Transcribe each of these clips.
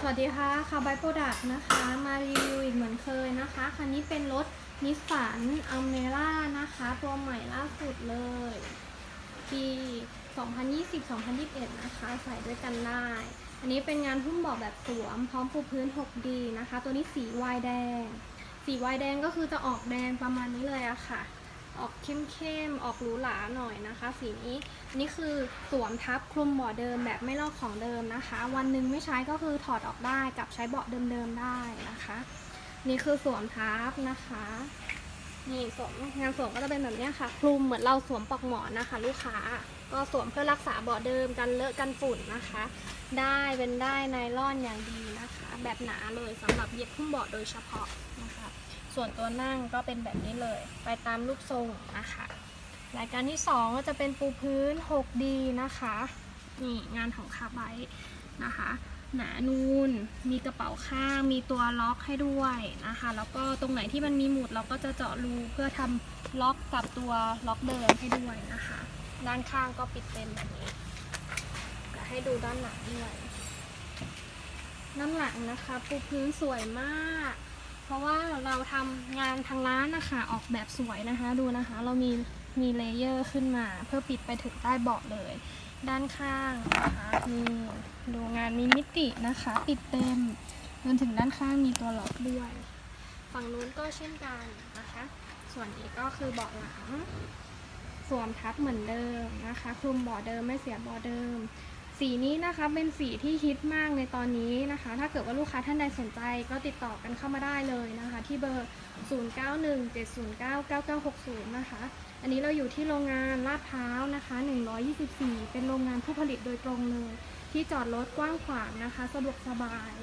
สวัสดีค่ะคาร์บายโปรดักต์นะคะ มารีวิวอีกเหมือนเคยนะคะ คันนี้เป็นรถนิสสันอัลเมร่านะคะ ตัวใหม่ล่าสุดเลยปี 2020-2021 นะคะ ใส่ด้วยกันได้ อันนี้เป็นงานหุ้มเบาะแบบสวม พร้อมปูพื้น 6D นะคะ ตัวนี้สีวายแดง สีวายแดงก็คือจะออกแดงประมาณนี้เลยอะค่ะ ออกเข้มๆออกหรูหราหน่อยนะคะ สีนี้นี่คือสวมทับคลุมเบาะเดิมแบบไม่ลอกของเดิมนะคะ วันหนึ่งไม่ใช้ก็คือถอดออกได้กับใช้เบาะเดิมๆได้นะคะ นี่คือสวมทับนะคะ นี่สวมงานสวมก็จะเป็นแบบนี้ค่ะคลุมเหมือนเราสวมปลอกหมอนนะคะ ลูกค้าก็สวมเพื่อรักษาเบาะเดิมกันเลอะกันฝุ่นนะคะ ได้เป็นได้ไนล่อนอย่างดีนะคะ แบบหนาเลยสำหรับเย็บหุ้มเบาะโดยเฉพาะนะคะ ส่วนตัวนั่งก็เป็นแบบนี้เลย ไปตามรูปทรงนะคะรายการที่ 2 ก็จะเป็นปูพื้น 6D นะคะ นี่งานของคาร์ไบต์นะคะ หนานูน มีกระเป๋าข้าง มีตัวล็อกให้ด้วยนะคะ แล้วก็ตรงไหนที่มันมีหมุดเราก็จะเจาะรูเพื่อทำล็อกกับตัวล็อกเดิมให้ด้วยนะคะ ด้านข้างก็ปิดเต็มแบบนี้เดี๋ยวให้ดูด้านหลังด้วย ด้านหลังนะคะปูพื้นสวยมาก เพราะว่าเราทำงานทางร้านนะคะ ออกแบบสวยนะคะ ดูนะคะ เรามีมีเลเยอร์ขึ้นมา เพื่อปิดไปถึงใต้เบาะเลย ด้านข้างนะคะมีดูงานมีมิตินะคะ ปิดเต็มจนถึงด้านข้างมีตัวล็อกด้วย ฝั่งนู้นก็เช่นกันนะคะ ส่วนนี้ก็คือเบาะหลังสวมทับเหมือนเดิมนะคะคลุมเบาะเดิมไม่เสียเบาะเดิม สีนี้นะคะเป็นสีที่ฮิตมากในตอนนี้นะคะ ถ้าเกิดว่าลูกค้าท่านใดสนใจก็ติดต่อกันเข้ามาได้เลยนะคะ ที่เบอร์ 0917099960 นะคะ อันนี้เราอยู่ที่โรงงานลาดพร้าวนะคะ 124 เป็นโรงงานผู้ผลิตโดยตรงเลย ที่จอดรถกว้างขวางนะคะ สะดวกสบาย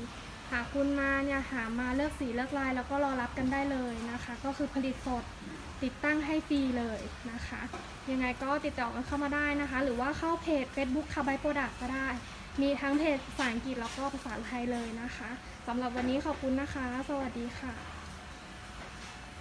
หากคุณมาเนี่ยหามาเลือกสีเลือกลาย แล้วก็รอรับกันได้เลยนะคะ ก็คือผลิตสดติดตั้งให้ฟรีเลยนะคะ ยังไงก็ติดต่อกันเข้ามาได้นะคะ หรือว่าเข้าเพจ Facebook คาบายโปรดักก็ได้ มีทั้งเพจภาษาอังกฤษแล้วก็ภาษาไทยเลยนะคะสำหรับวันนี้ขอบคุณนะคะ สวัสดีค่ะ